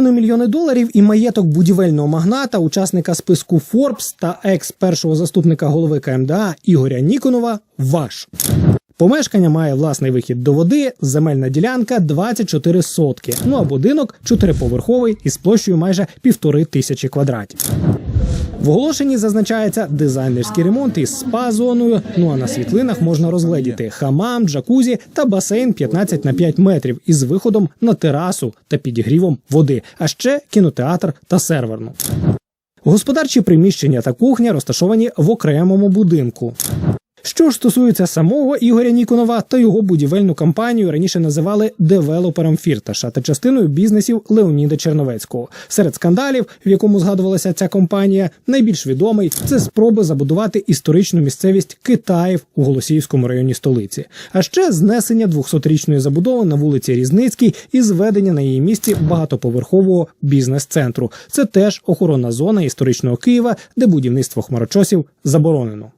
вони мільйони доларів і маєток будівельного магната, учасника списку Forbes та екс першого заступника голови КМДА Ігоря Ніконова ваш. Помешкання має власний вихід до води, земельна ділянка 24 сотки. Ну а будинок чотириповерховий із площею майже півтори тисячі квадратів. В оголошенні зазначається дизайнерський ремонт із спа-зоною. Ну а на світлинах можна розгледіти хамам, джакузі та басейн 15 на 5 метрів із виходом на терасу та підігрівом води, а ще кінотеатр та серверну. Господарчі приміщення та кухня розташовані в окремому будинку. Що ж стосується самого Ігоря Ніконова, то його будівельну компанію раніше називали девелопером Фірташа та частиною бізнесів Леоніда Черновецького. Серед скандалів, в якому згадувалася ця компанія, найбільш відомий це спроби забудувати історичну місцевість Китаїв у Голосіївському районі столиці, а ще знесення 200-річної забудови на вулиці Різницькій і зведення на її місці багатоповерхового бізнес-центру. Це теж охоронна зона історичного Києва, де будівництво хмарочосів заборонено.